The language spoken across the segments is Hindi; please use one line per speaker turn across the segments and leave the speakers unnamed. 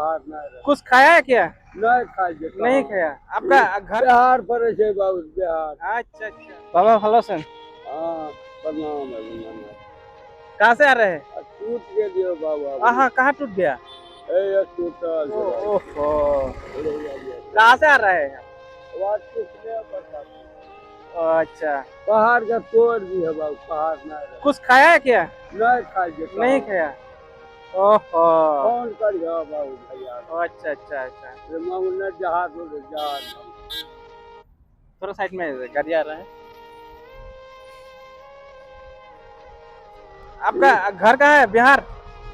बाहर ना
कुछ खाया है क्या?
नहीं खाया
नहीं खाया। आपका घर?
बिहार पर है बाबू बिहार।
अच्छा अच्छा। बाबा भलो सन?
हाँ प्रणाम है
कहाँ से आ रहे हैं?
टूट के दियो बाबा
हाँ कहाँ टूट गया? कहाँ से आ रहे हैं? तो अच्छा।
पहाड़ का तोड़ भी है बाबू पहाड़ ना
कुछ खाया है क्या?
नहीं खाया
नहीं खाया। ओहो।
कौन करियो बाबू भैया?
अच्छा अच्छा अच्छा।
ये मामूल जहाज़ हो। जहाज़
थोड़ा साइड में गाड़ी आ रहा है। आपका घर कहाँ है? बिहार?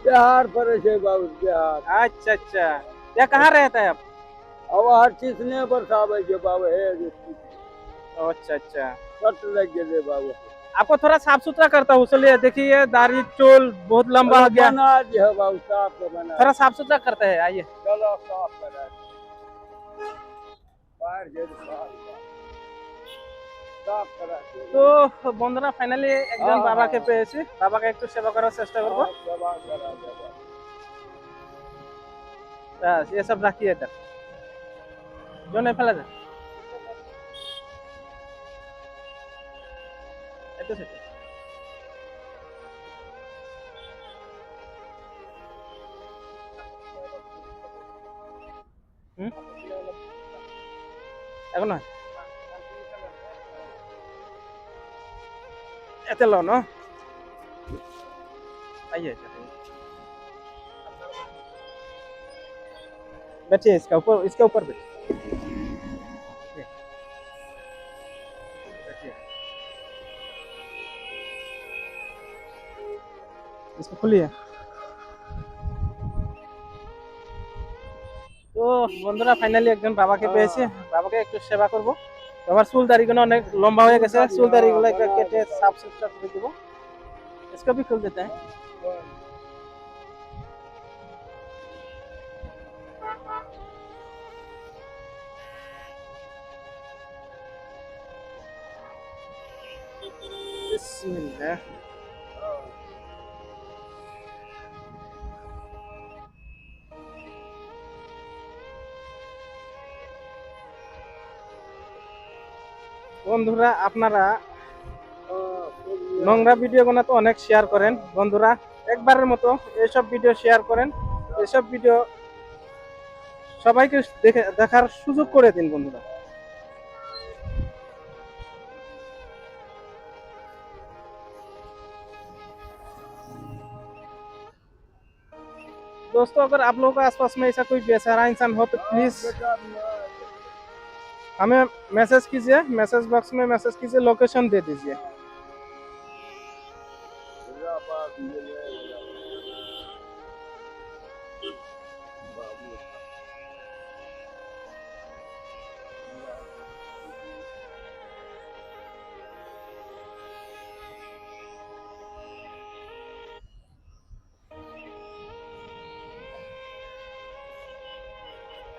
बिहार पर है बाबू बिहार।
अच्छा अच्छा। या कहाँ रहता है आप?
अब हर चीज़ ने बरसावे के बाबू है।
अच्छा अच्छा।
कट लग गए बाबू।
आपको थोड़ा साफ सुथरा करता हूँ इसलिए देखिए दाढ़ी चोल बहुत लंबा हो गया
बना जी है बाबू साफ तो बना
थोड़ा साफ सुथरा करते हैं आइए
चलो साफ करा बाहर जे साफ সাফ করা
তো বন্ধুরা ফাইনালি একজন বাবাকে পেয়েছি বাবাকে একটু সেবা করার চেষ্টা করবো
সেবা করা যাবে
ব্যাস এসব রাখিয়ে এটা জন্য ফেলে দেন একটু সেটা হুম? এখন নয় এতে লো না आइए बैठिए इसका ऊपर इसके ऊपर बैठिए बैठिए। इसको खुलिए তো বন্ধুরা ফাইনালি একজন বাবাকে পেয়েছি বাবাকে একটু সেবা করব আমার চুল দাড়িগুলো অনেক লম্বা হয়ে গেছে চুল দাড়িগুলো একটু কেটে সাফ সুতরা করে দিব इसको भी खोल देते हैं बिस्मिल्लाह বন্ধুরা আপনারা নোংরা ভিডিওগুলো তো অনেক শেয়ার করেন বন্ধুরা একবারের মতো এইসব ভিডিও শেয়ার করেন এসব ভিডিও সবাইকে দেখে দেখার সুযোগ করে দিন বন্ধুরা दोस्तों अगर आप लोगों के आसपास में ऐसा कोई बेसहारा इंसान हो तो प्लीज हमें मैसेज कीजिए मैसेज बॉक्स में मैसेज कीजिए लोकेशन दे दीजिए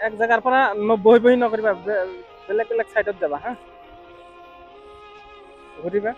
এক জায়গার পৰা ন- বহি বহি নকৰিবা বে- বেলেগ বেলেগ চাইডত যাবা হা ঘূৰিবা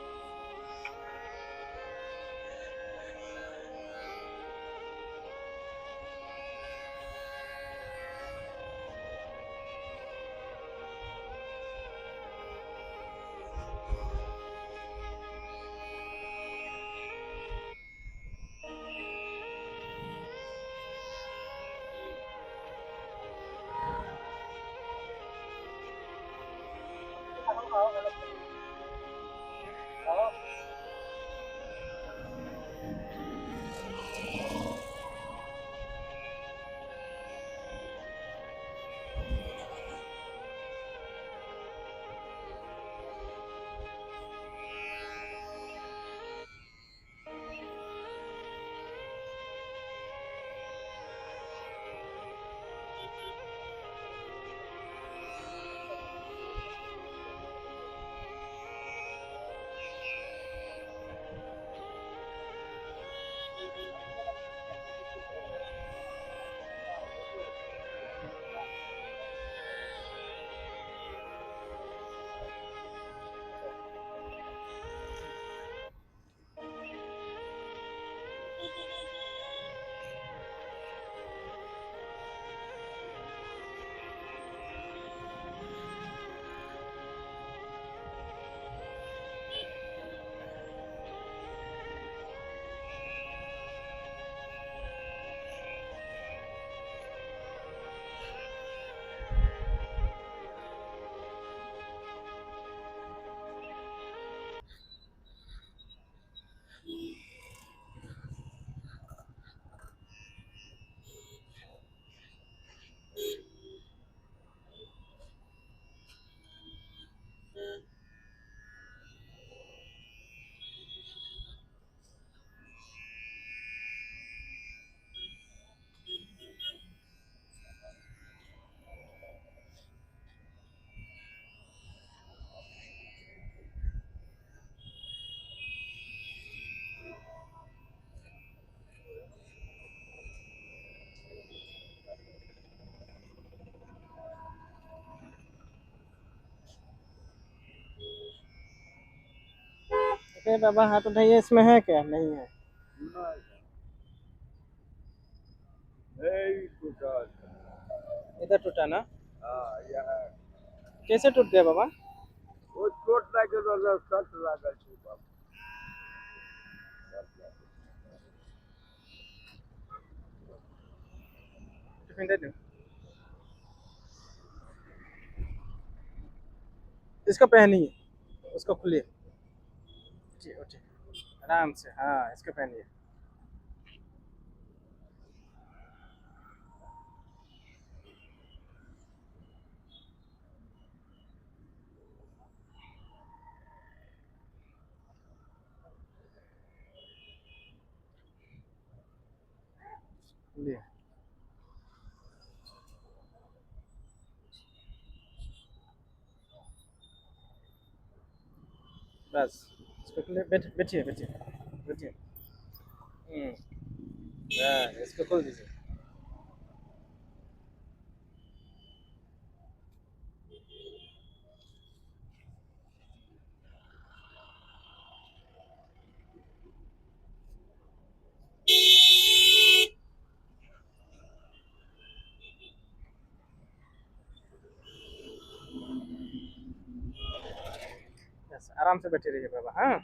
देखिए बाबा हाथ उठाइए इसमें है क्या? नहीं है।
नहीं
इधर टूटा ना?
हाँ
कैसे टूट गया बाबा?
वो चोट लागे तो सट लागल छै बाबू
इसको पहनिए उसको खुलिए। जी उठिए आराम से हाँ इसको पहनिए। लिए बस। इसको खुले बैठ बैठिए बैठिए बैठिए हम्म बस इसको खोल दीजिए आराम से बैठे रहिए बाबा हाँ?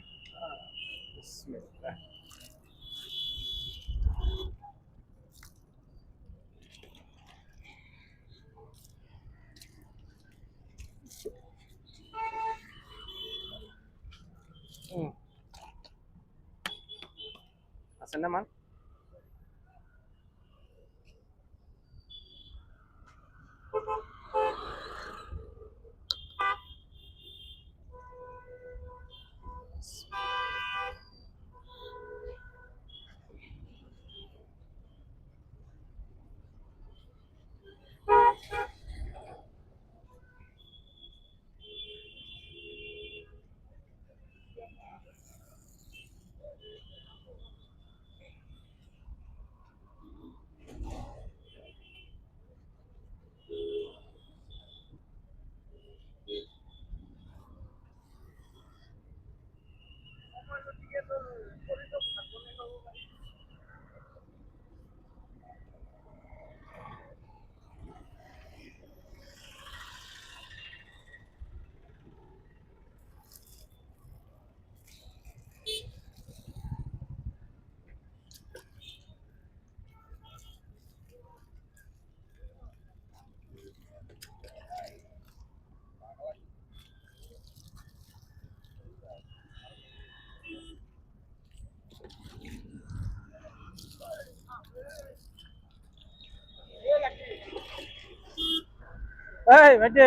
এই ভাইটে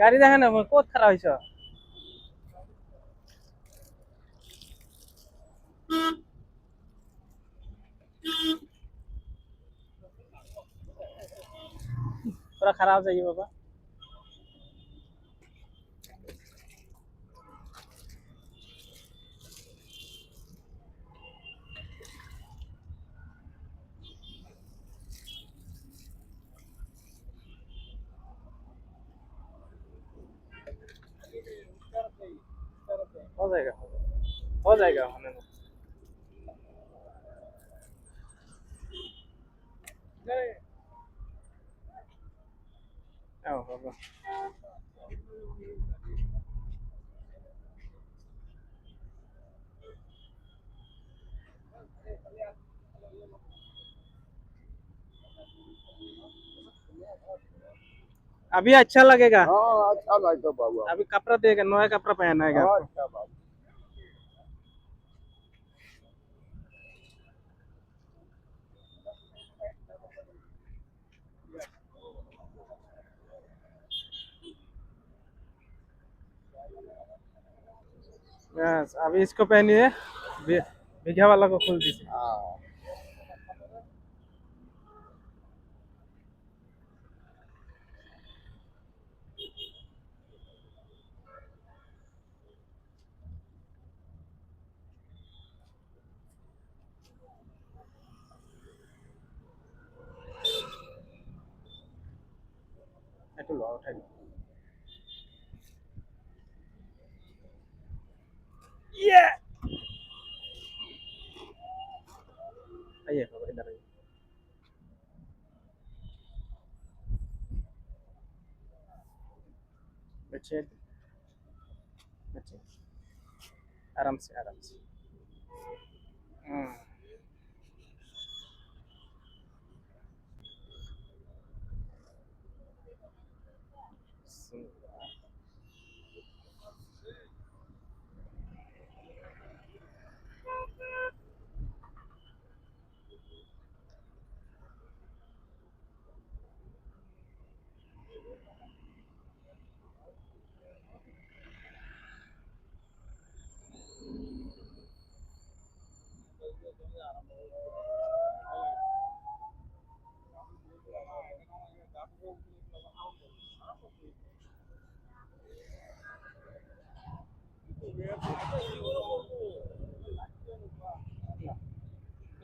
গাড়ি দেখা না কত খারাপ হয়েছ পুরা খারাপ যাই বাবা? हो जाएगा हो जाएगा होने अभी अच्छा लगेगा।
हाँ अच्छा लगता बाबू।
अभी कपड़ा देगा नया कपड़ा पहनाएगा
हाँ अच्छा बाबू।
बस अभी इसको पहनिए भी- भीगा वाला को खोल दीजिए
हाँ
একটু ল
बैठिए बैठिए आराम से आराम से हम्म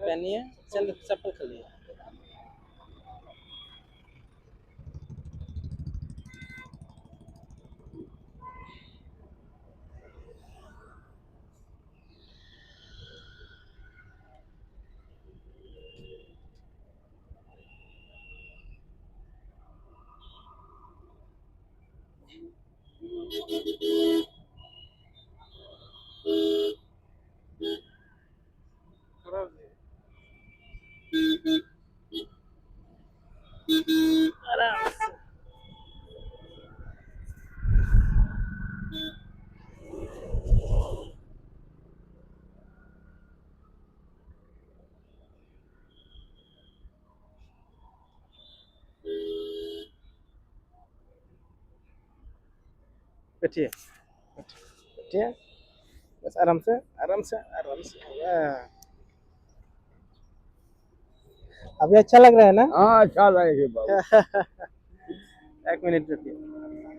सुंदर। है चल चप्पल खोलिए आराम बैठिए बैठिए बस आराम से आराम से आराम से अभी अच्छा लग रहा है ना
हाँ अच्छा लगेगा
एक मिनट रुकिए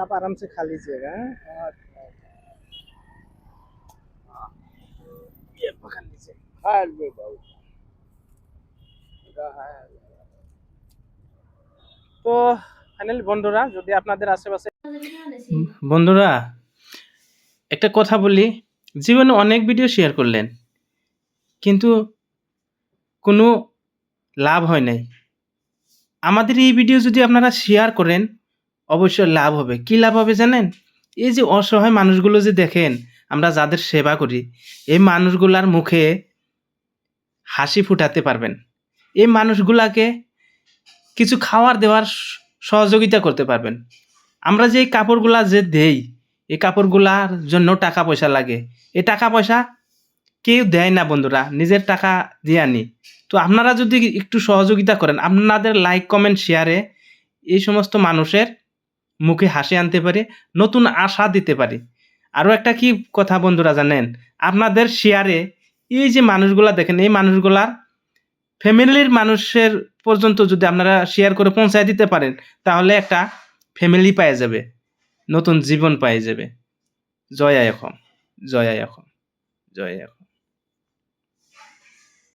आप आराम से खा लीजिएगा हाँ? ये पकड़ लीजिए
खा लो बाबू रहा है।
তো ফাইনালি বন্ধুরা যদি আপনাদের আশেপাশে বন্ধুরা একটা কথা বলি জীবনে অনেক ভিডিও শেয়ার করলেন কিন্তু কোনো লাভ হয় নাই আমাদের এই ভিডিও যদি আপনারা শেয়ার করেন অবশ্যই লাভ হবে। কি লাভ হবে জানেন? এই যে অসহায় মানুষগুলো যে দেখেন, আমরা যাদের সেবা করি, এই মানুষগুলার মুখে হাসি ফুটাতে পারবেন। এই মানুষগুলাকে কিছু খাওয়ার দেওয়ার সহযোগিতা করতে পারবেন। আমরা যে কাপড়গুলা যে দেই, এই কাপড়গুলার জন্য টাকা পয়সা লাগে। এই টাকা পয়সা কেউ দেয় না বন্ধুরা, নিজের টাকা দিয়ে আনি। তো আপনারা যদি একটু সহযোগিতা করেন, আপনাদের লাইক কমেন্ট শেয়ারে এই সমস্ত মানুষের মুখে হাসি আনতে পারে, নতুন আশা দিতে পারে। আরও একটা কি কথা বন্ধুরা জানেন? আপনাদের শেয়ারে এই যে মানুষগুলা দেখেন, এই মানুষগুলার ফ্যামিলির মানুষের পর্যন্ত যদি আপনারা শেয়ার করে পৌঁছায় দিতে পারেন, তাহলে একটা ফ্যামিলি পাওয়া যাবে, নতুন জীবন পাওয়া যাবে। জয় এখন জয় এখন জয় এখন।